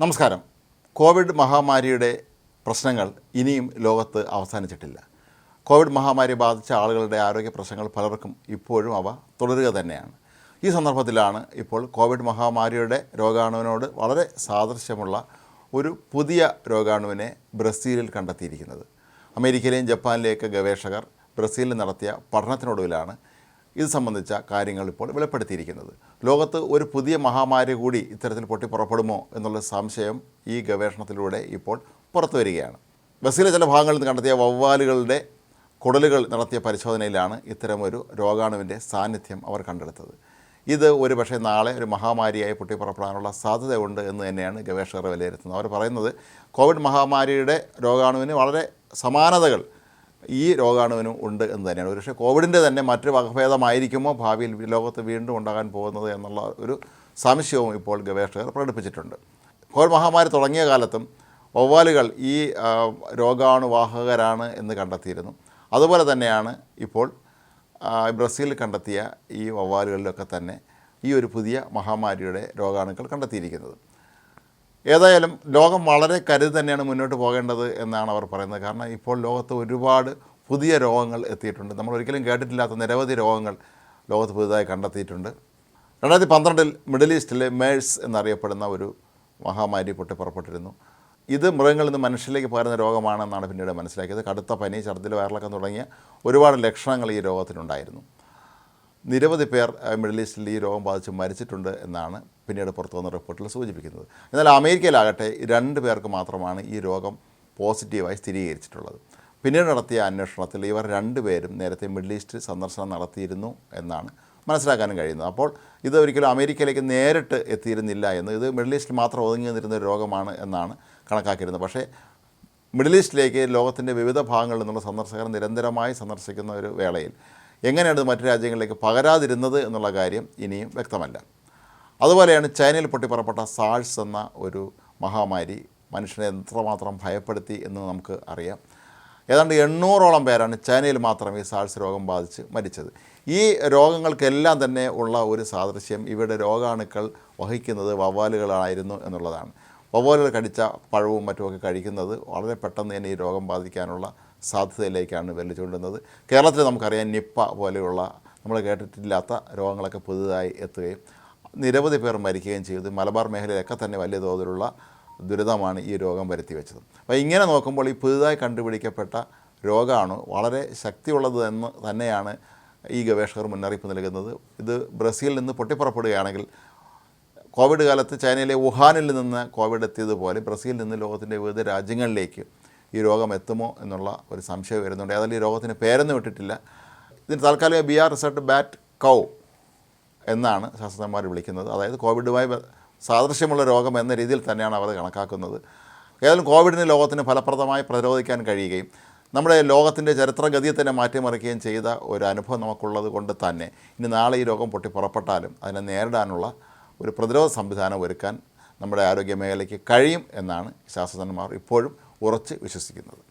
നമസ്കാരം. കോവിഡ് മഹാമാരിയുടെ പ്രശ്നങ്ങൾ ഇനിയും ലോകത്ത് അവസാനിച്ചിട്ടില്ല. കോവിഡ് മഹാമാരി ബാധിച്ച ആളുകളുടെ ആരോഗ്യ പ്രശ്നങ്ങൾ പലർക്കും ഇപ്പോഴും അവ തുടരുക തന്നെയാണ്. ഈ സന്ദർഭത്തിലാണ് ഇപ്പോൾ കോവിഡ് മഹാമാരിയുടെ രോഗാണുവിനോട് വളരെ സാദൃശ്യമുള്ള ഒരു പുതിയ രോഗാണുവിനെ ബ്രസീലിൽ കണ്ടെത്തിയിരിക്കുന്നത്. അമേരിക്കയിലെയും ജപ്പാനിലെയൊക്കെ ഗവേഷകർ ബ്രസീലിൽ നടത്തിയ പഠനത്തിനൊടുവിലാണ് ഇത് സംബന്ധിച്ച കാര്യങ്ങൾ ഇപ്പോൾ വെളിപ്പെടുത്തിയിരിക്കുന്നത്. ലോകത്ത് ഒരു പുതിയ മഹാമാരി കൂടി ഇത്തരത്തിൽ പൊട്ടിപ്പുറപ്പെടുമോ എന്നുള്ള സംശയം ഈ ഗവേഷണത്തിലൂടെ ഇപ്പോൾ പുറത്തു വരികയാണ്. ബസ്സിലെ ചില ഭാഗങ്ങളിൽ നിന്ന് കണ്ടെത്തിയ വവ്വാലുകളുടെ കുടലുകൾ നടത്തിയ പരിശോധനയിലാണ് ഇത്തരമൊരു രോഗാണുവിന്റെ സാന്നിധ്യം അവർ കണ്ടെടുത്തത്. ഇത് ഒരു പക്ഷേ നാളെ ഒരു മഹാമാരിയായി പൊട്ടിപ്പുറപ്പെടാനുള്ള സാധ്യതയുണ്ട് എന്ന് തന്നെയാണ് ഗവേഷകർ വിലയിരുത്തുന്നത്. അവർ പറയുന്നത് കോവിഡ് മഹാമാരിയുടെ രോഗാണുവിന് വളരെ സമാനതകൾ ഈ രോഗാണുവിനും ഉണ്ട് എന്ന് തന്നെയാണ്. ഒരുപക്ഷെ കോവിഡിന്റെ തന്നെ മറ്റൊരു വകഭേദമായിരിക്കുമോ ഭാവിയിൽ ലോകത്ത് വീണ്ടും ഉണ്ടാകാൻ പോകുന്നത് എന്നുള്ള ഒരു സംശയവും ഇപ്പോൾ ഗവേഷകർ പ്രകടിപ്പിച്ചിട്ടുണ്ട്. കോവിഡ് മഹാമാരി തുടങ്ങിയ കാലത്തും വവ്വാലുകൾ ഈ രോഗാണുവാഹകരാണ് എന്ന് കണ്ടെത്തിയിരുന്നു. അതുപോലെ തന്നെയാണ് ഇപ്പോൾ ബ്രസീലിൽ കണ്ടെത്തിയ ഈ വവ്വാലുകളിലൊക്കെ തന്നെ ഈ ഒരു പുതിയ മഹാമാരിയുടെ രോഗാണുക്കൾ കണ്ടെത്തിയിരിക്കുന്നത്. ഏതായാലും ലോകം വളരെ കരുതി തന്നെയാണ് മുന്നോട്ട് പോകേണ്ടത് എന്നാണ് അവർ പറയുന്നത്. കാരണം ഇപ്പോൾ ലോകത്ത് ഒരുപാട് പുതിയ രോഗങ്ങൾ എത്തിയിട്ടുണ്ട്. നമ്മൾ ഒരിക്കലും കേട്ടിട്ടില്ലാത്ത നിരവധി രോഗങ്ങൾ ലോകത്ത് പുതുതായി കണ്ടെത്തിയിട്ടുണ്ട്. രണ്ടായിരത്തി പന്ത്രണ്ടിൽ മിഡിൽ ഈസ്റ്റിലെ മേഴ്സ് എന്നറിയപ്പെടുന്ന ഒരു മഹാമാരി പൊട്ടിപ്പുറപ്പെട്ടിരുന്നു. ഇത് മൃഗങ്ങളിൽ നിന്ന് മനുഷ്യരിലേക്ക് പകരുന്ന രോഗമാണെന്നാണ് പിന്നീട് മനസ്സിലാക്കിയത്. കടുത്ത പനി ഛർദ്ദിൽ വയറിളക്കം തുടങ്ങിയ ഒരുപാട് ലക്ഷണങ്ങൾ ഈ രോഗത്തിനുണ്ടായിരുന്നു നിരവധി പേർ മിഡിൽ ഈസ്റ്റിൽ ഈ രോഗം ബാധിച്ച് മരിച്ചിട്ടുണ്ട് എന്നാണ് പിന്നീട് പുറത്തു വന്ന റിപ്പോർട്ടിൽ സൂചിപ്പിക്കുന്നത്. എന്നാൽ അമേരിക്കയിലാകട്ടെ രണ്ട് പേർക്ക് മാത്രമാണ് ഈ രോഗം പോസിറ്റീവായി സ്ഥിരീകരിച്ചിട്ടുള്ളത്. പിന്നീട് നടത്തിയ അന്വേഷണത്തിൽ ഇവർ രണ്ടുപേരും നേരത്തെ മിഡിൽ ഈസ്റ്റ് സന്ദർശനം നടത്തിയിരുന്നു എന്നാണ് മനസ്സിലാക്കാനും കഴിയുന്നത്. അപ്പോൾ ഇത് ഒരിക്കലും അമേരിക്കയിലേക്ക് നേരിട്ട് എത്തിയിരുന്നില്ല എന്ന് ഇത് മിഡിൽ ഈസ്റ്റിൽ മാത്രം ഒതുങ്ങി നിന്നിരുന്ന ഒരു രോഗമാണ് എന്നാണ് കണക്കാക്കിയിരുന്നത്. പക്ഷേ മിഡിൽ ഈസ്റ്റിലേക്ക് ലോകത്തിന്റെ വിവിധ ഭാഗങ്ങളിൽ നിന്നുള്ള സന്ദർശകർ നിരന്തരമായി സന്ദർശിക്കുന്ന ഒരു വേളയിൽ എങ്ങനെയാണ് ഇത് മറ്റു രാജ്യങ്ങളിലേക്ക് പകരാതിരുന്നത് എന്നുള്ള കാര്യം ഇനിയും വ്യക്തമല്ല. അതുപോലെയാണ് ചൈനയിൽ പൊട്ടിപ്പുറപ്പെട്ട സാഴ്സ് എന്ന ഒരു മഹാമാരി മനുഷ്യനെ എത്രമാത്രം ഭയപ്പെടുത്തി എന്ന് നമുക്ക് അറിയാം. ഏതാണ്ട് എണ്ണൂറോളം പേരാണ് ചൈനയിൽ മാത്രം ഈ സാഴ്സ് രോഗം ബാധിച്ച് മരിച്ചത്. ഈ രോഗങ്ങൾക്കെല്ലാം തന്നെ ഉള്ള ഒരു സാദൃശ്യം ഇവിടെ രോഗാണുക്കൾ വഹിക്കുന്നത് വവ്വാലുകളായിരുന്നു എന്നുള്ളതാണ്. വവ്വാലുകൾ കടിച്ച പഴവും മറ്റുമൊക്കെ കഴിക്കുന്നത് വളരെ പെട്ടെന്ന് തന്നെ ഈ രോഗം ബാധിക്കാനുള്ള സാധ്യതയിലേക്കാണ് വെല്ലുചൂണ്ടുന്നത് കേരളത്തിൽ നമുക്കറിയാം നിപ്പ പോലെയുള്ള നമ്മൾ കേട്ടിട്ടില്ലാത്ത രോഗങ്ങളൊക്കെ പുതുതായി എത്തുകയും നിരവധി പേർ മരിക്കുകയും ചെയ്തു. മലബാർ മേഖലയിലൊക്കെ തന്നെ വലിയ തോതിലുള്ള ദുരിതമാണ് ഈ രോഗം വരുത്തി വെച്ചത് അപ്പോൾ ഇങ്ങനെ നോക്കുമ്പോൾ ഈ പുതുതായി കണ്ടുപിടിക്കപ്പെട്ട രോഗമാണ് വളരെ ശക്തിയുള്ളത് എന്ന് തന്നെയാണ് ഈ ഗവേഷകർ മുന്നറിയിപ്പ് നൽകുന്നത്. ഇത് ബ്രസീലിൽ നിന്ന് പൊട്ടിപ്പുറപ്പെടുകയാണെങ്കിൽ കോവിഡ് കാലത്ത് ചൈനയിലെ വുഹാനിൽ നിന്ന് കോവിഡ് എത്തിയതുപോലെ ബ്രസീലിൽ നിന്ന് ലോകത്തിന്റെ വിവിധ രാജ്യങ്ങളിലേക്ക് ഈ രോഗം എത്തുമോ എന്നുള്ള ഒരു സംശയം വരുന്നുണ്ട്. ഏതായാലും ഈ രോഗത്തിന് പേരൊന്നും ഇട്ടിട്ടില്ല. ഇതിന് താൽക്കാലിക B R result bat cow എന്നാണ് ശാസ്ത്രജ്ഞന്മാർ വിളിക്കുന്നത്. അതായത് കോവിഡുമായി സാദൃശ്യമുള്ള രോഗം എന്ന രീതിയിൽ തന്നെയാണ് അവർ കണക്കാക്കുന്നത്. ഏതായാലും കോവിഡിനെ ലോകത്തിന് ഫലപ്രദമായി പ്രതിരോധിക്കാൻ കഴിയുകയും നമ്മുടെ ലോകത്തിന്റെ ചരിത്രഗതിയെ തന്നെ മാറ്റിമറിക്കുകയും ചെയ്ത ഒരു അനുഭവം നമുക്കുള്ളത് കൊണ്ട് തന്നെ ഇനി നാളെ ഈ രോഗം പൊട്ടി പുറപ്പെട്ടാലും അതിനെ നേരിടാനുള്ള ഒരു പ്രതിരോധ സംവിധാനം ഒരുക്കാൻ നമ്മുടെ ആരോഗ്യ മേഖലയ്ക്ക് കഴിയും എന്നാണ് ശാസ്ത്രജ്ഞന്മാർ ഇപ്പോഴും ഉറച്ച് വിശ്വസിക്കുന്നത്.